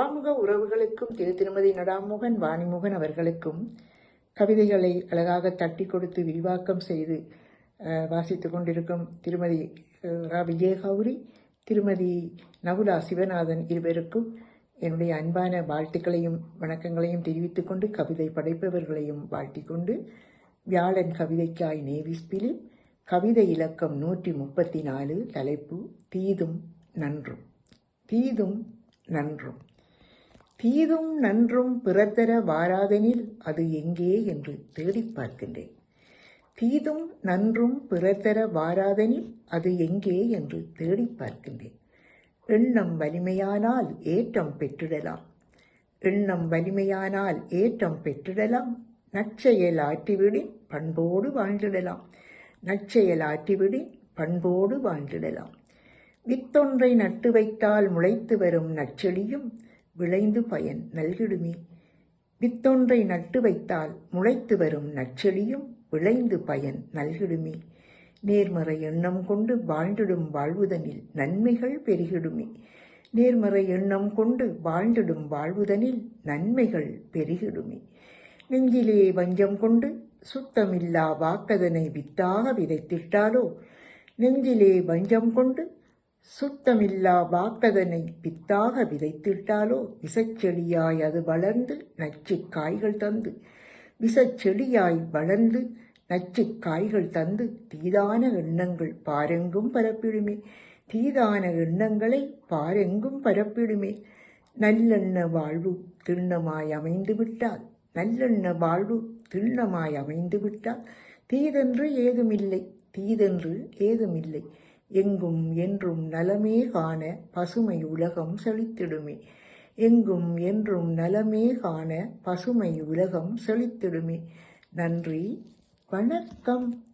ஆமுக உறவுகளுக்கும் திரு திருமதி நடாமுகன் வாணிமுகன் அவர்களுக்கும் கவிதைகளை அழகாக தட்டி கொடுத்து விரிவாக்கம் செய்து வாசித்து கொண்டிருக்கும் திருமதி ரா. விஜயகௌரி திருமதி நகுலா சிவநாதன் இருவருக்கும் என்னுடைய அன்பான வாழ்த்துக்களையும் வணக்கங்களையும் தெரிவித்துக்கொண்டு கவிதை படைப்பவர்களையும் வாழ்த்திக்கொண்டு வியாழன் கவிதைக்காய் நேவிஸ் பிலிப் கவிதை இலக்கம் நூற்றி முப்பத்தி நாலு தலைப்பு தீதும் நன்றும். தீதும் நன்றும். தீதும் நன்றும் பிறத்தர வாராதெனில் அது எங்கே என்று தேடிப் பார்க்கின்றேன். தீதும் நன்றும் பிறத்தர வாராதெனில் அது எங்கே என்று தேடிப் பார்க்கின்றேன். எண்ணம் வலிமையானால் ஏற்றம் பெற்றிடலாம். எண்ணம் வலிமையானால் ஏற்றம் பெற்றிடலாம். நற்செயல் ஆற்றிவிடின் பண்போடு வாழ்ந்திடலாம். நற்செயல் ஆற்றிவிடின் பண்போடு வாழ்ந்திடலாம். வித்தொன்றை நட்டு வைத்தால் முளைத்து வரும் நச்செடியும் விளைந்து பயன் நல்கிடுமே. வித்தொன்றை நட்டு வைத்தால் முளைத்து வரும் நற்செடியும் விளைந்து பயன் நல்கிடுமே. நேர்மறை எண்ணம் கொண்டு வாழ்ந்திடும் வாழ்வுதனில் நன்மைகள் பெருகிடுமே. நேர்மறை எண்ணம் கொண்டு வாழ்ந்திடும் வாழ்வுதனில் நன்மைகள் பெருகிடுமே. நெஞ்சிலே வஞ்சம் கொண்டு சுத்தமில்லா வாக்கதனை வித்தாக விதைத்திட்டாலோ நெஞ்சிலே வஞ்சம் கொண்டு சுத்தமில்லா வாக்கதனை பித்தாக விதைத்திட்டாலோ? விசச்செடியாய் அது வளர்ந்து நச்சுக் காய்கள் தந்து. விசச்செடியாய் வளர்ந்து நச்சுக் காய்கள் தந்து தீதான எண்ணங்கள் பாரெங்கும் பரப்பிடுமே. தீதான எண்ணங்களை பாரெங்கும் பரப்பிடுமே. நல்லெண்ண வாழ்வு திண்ணமாய் அமைந்து விட்டால் நல்லெண்ண வாழ்வு திண்ணமாய் அமைந்து விட்டால் தீதென்று ஏதுமில்லை தீதென்று ஏதுமில்லை. எங்கும் என்றும் நலமே காண பசுமை உலகம் செழித்திடுமே. எங்கும் என்றும் நலமே காண பசுமை உலகம் செழித்திடுமே. நன்றி வணக்கம்.